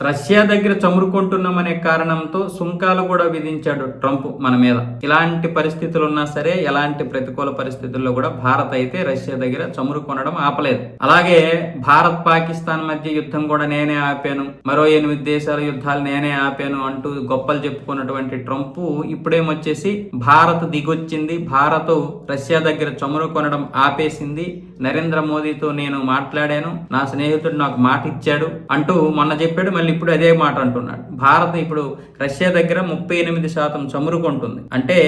Russia దగ్గర చమురుకుంటున్నామనే కారణంతో సుంకాలు కూడా విధించాడు ట్రంప్ మన మీద. ఇలాంటి పరిస్థితులు ఉన్నా సరే ఎలాంటి ప్రతికూల పరిస్థితుల్లో కూడా భారత్ అయితే రష్యా దగ్గర చమురు కొనడం ఆపలేదు. అలాగే భారత్ పాకిస్తాన్ మధ్య యుద్ధం కూడా నేనే ఆపాను. మరో ఎనిమిది దేశాల యుద్ధాలు నేనే ఆపాను అంటూ గొప్పలు చెప్పుకున్నటువంటి ట్రంప్ ఇప్పుడేమొచ్చేసి భారత్ దిగొచ్చింది భారత్ రష్యా దగ్గర చమురు కొనడం ఆపేసింది నరేంద్ర మోదీతో నేను మాట్లాడాను. నా స్నేహితుడు నాకు మాట ఇచ్చాడు. అంటూ మొన్న చెప్పాడు మళ్ళీ ఇప్పుడు అదే మాట అంటున్నాడు. భారత్ ఇప్పుడు రష్యా దగ్గర ముప్పై ఎనిమిది శాతం చమురు కొంటుంది. అంటే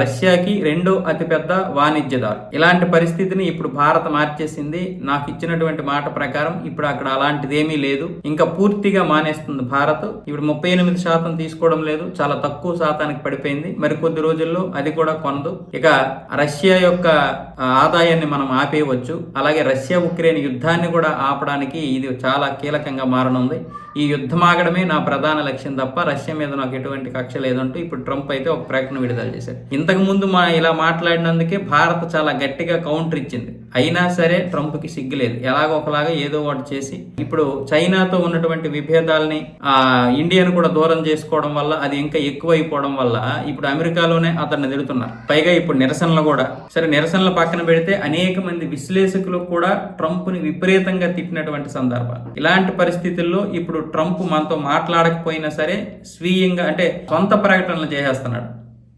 రష్యాకి రెండో అతిపెద్ద వాణిజ్యదారు. ఇలాంటి పరిస్థితిని ఇప్పుడు భారత్ మార్చేసింది. నాకు ఇచ్చినటువంటి మాట ప్రకారం ఇప్పుడు అక్కడ అలాంటిది ఏమీ లేదు. ఇంకా పూర్తిగా మానేస్తుంది భారత్. ఇప్పుడు ముప్పై ఎనిమిది శాతం తీసుకోవడం లేదు. చాలా తక్కువ శాతానికి పడిపోయింది. మరి కొద్ది రోజుల్లో అది కూడా కొనదు. ఇక రష్యా యొక్క ఆదాయాన్ని మనం ఆపేయవచ్చు. అలాగే రష్యా ఉక్రెయిన్ యుద్ధాన్ని కూడా ఆపడానికి ఇది చాలా కీలకంగా మారనుంది. ఈ యుద్ధం ఆగడమే నా ప్రధాన లక్ష్యం తప్ప రష్యా మీద నాకు ఎటువంటి కక్ష లేదంటూ ఇప్పుడు ట్రంప్ అయితే ఒక ప్రకటన విడుదల చేశారు ఇంతకు ముందు మా ఇలా మాట్లాడినందుకే భారత్ చాలా గట్టిగా కౌంటర్ ఇచ్చింది. అయినా సరే ట్రంప్కి సిగ్గలేదు. సిగ్గులేదు ఎలాగో ఒకలాగా ఏదో ఒకటి చేసి ఇప్పుడు చైనాతో ఉన్నటువంటి విభేదాల్ని ఆ ఇండియాను కూడా దూరం చేసుకోవడం వల్ల అది ఇంకా ఎక్కువైపోవడం వల్ల ఇప్పుడు అమెరికాలోనే అతన్ని తిడుతున్నారు. పైగా ఇప్పుడు నిరసనలు కూడా. సరే నిరసనలు పక్కన పెడితే అనేక మంది విశ్లేషకులు కూడా ట్రంప్ని విపరీతంగా తిట్టినటువంటి సందర్భాలు. ఇలాంటి పరిస్థితుల్లో ఇప్పుడు ట్రంప్ మనతో మాట్లాడకపోయినా సరే స్వీయంగా అంటే సొంత ప్రకటనలు చేసేస్తున్నాడు.